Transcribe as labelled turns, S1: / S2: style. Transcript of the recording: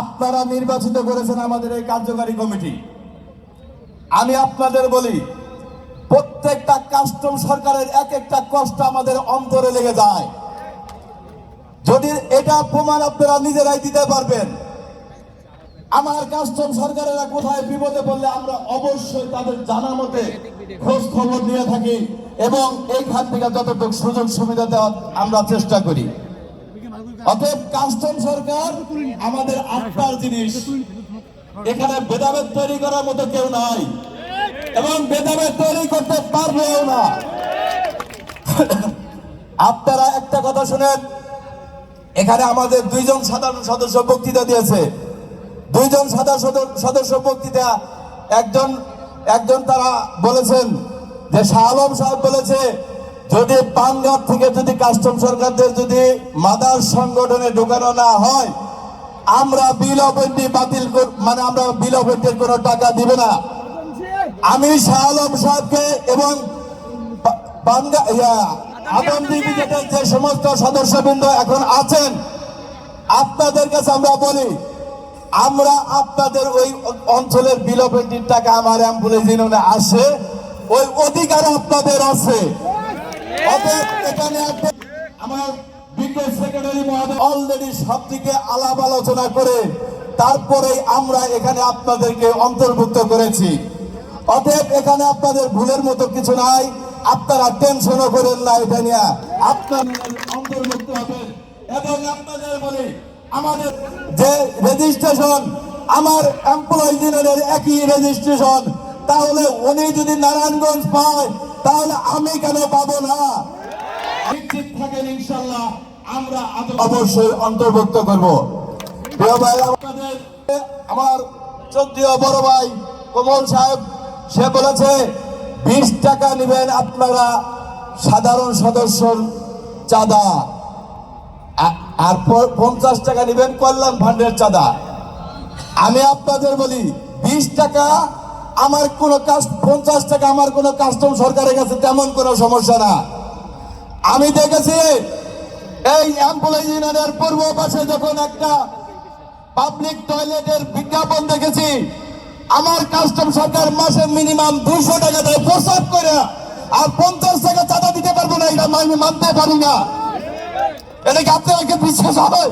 S1: আপনারা নির্বাচিত করেছেন আমাদের এই কার্যকারী কমিটি। আমি আপনাদের বলি, প্রত্যেকটা কাস্টম সরকারের এক একটা কষ্ট আমাদের অন্তরে লেগে যায়। যদি এটা প্রমাণ আপনারা নিজেরাই দিতে পারবেন, আমার কাস্টম সরকারেরা কোথায় বিপদে পড়লে আমরা অবশ্যই তাদের জানা মতে খোঁজ খবর নিয়ে থাকি এবং এইখান থেকে যতটুকু সুযোগ সুবিধা দেওয়ার আমরা চেষ্টা করি। অতএব কাস্টম সরকার আমাদের আত্মার জিনিস। এখানে ভেদাভেদ তৈরি করার মতো কেউ নাই। এবং ভেদাভেদ তৈরি করতে পারবেও না। আপনারা একটা কথা শুনেন। এখানে আমাদের দুইজন সাধারণ সদস্য বক্তৃতা দিয়েছে। দুইজন সাধারণ সদস্য বক্তৃতা, একজন একজন তারা বলেছেন যে শাহ আলম সাহেব বলেছে যদি পানগার থেকে যদি কাস্টম সরকারদের যদি মাদার সংগঠনে ঢোকানো না হয় আমরা বিল অফ এন্ট্রি বাতিল মানে আমরা বিল অফ এন্ট্রির কোনো টাকা দিব না। আমি শাহ আলম সাহেবকে এবং যে সমস্ত সদস্যবৃন্দ এখন আছেন আপনাদের কাছে আমরা বলি আমরা আপনাদের ওই অঞ্চলের বিল বিলপেন্টির টাকা আমার অ্যাম্বুলেন্স আসে ওই অধিকার আপনাদের আছে। এখানে আমার বিজ্ঞান সেক্রেটারি মহোদয় অলরেডি সব দিকে আলাপ আলোচনা করে তারপরে আমরা এখানে আপনাদেরকে অন্তর্ভুক্ত করেছি। অতএব এখানে আপনাদের ভুলের মতো কিছু নাই, আপনারা টেনশনও করেন না এটা নিয়ে। আপনাদের অন্তর্ভুক্ত হবেন এবং আপনাদের বলি, আমাদের যে রেজিস্ট্রেশন আমার এমপ্লয় ইউনিয়নের একই রেজিস্ট্রেশন তাহলে উনি যদি নারায়ণগঞ্জ পায় তাহলে আমি কেন পাবো না? নিশ্চিত থাকেন ইনশাল্লাহ আমরা অবশ্যই অন্তর্ভুক্ত করব। প্রিয় ভাই আপনাদের আমার চোদ্দীয় বড় ভাই কমল সাহেব সে বলেছে বিশ টাকা নেবেন আপনারা সাধারণ সদস্যর চাঁদা। আর পঞ্চাশ টাকা নেবেন কল্যাণ ফান্ডের চাঁদা। আমি আপনাদের বলি বিশ টাকা আমার কোনো কাজ, পঞ্চাশ টাকা আমার কোনো কাস্টম সরকারের কাছে তেমন কোনো সমস্যা না। আমি দেখেছি, এই এমপ্লয়ি ইউনিয়নের পূর্ব পাশে যখন একটা পাবলিক টয়লেটের বিজ্ঞাপন দেখেছি, আমার কাস্টম সরকার মাসে মিনিমাম দুশো টাকা দেয় প্রসাদ করে, আর পঞ্চাশ টাকা চাঁদা দিতে পারব না, এটা আমি মানতে পারি না। এটা কি আপনাকে বিশ্বাস হয়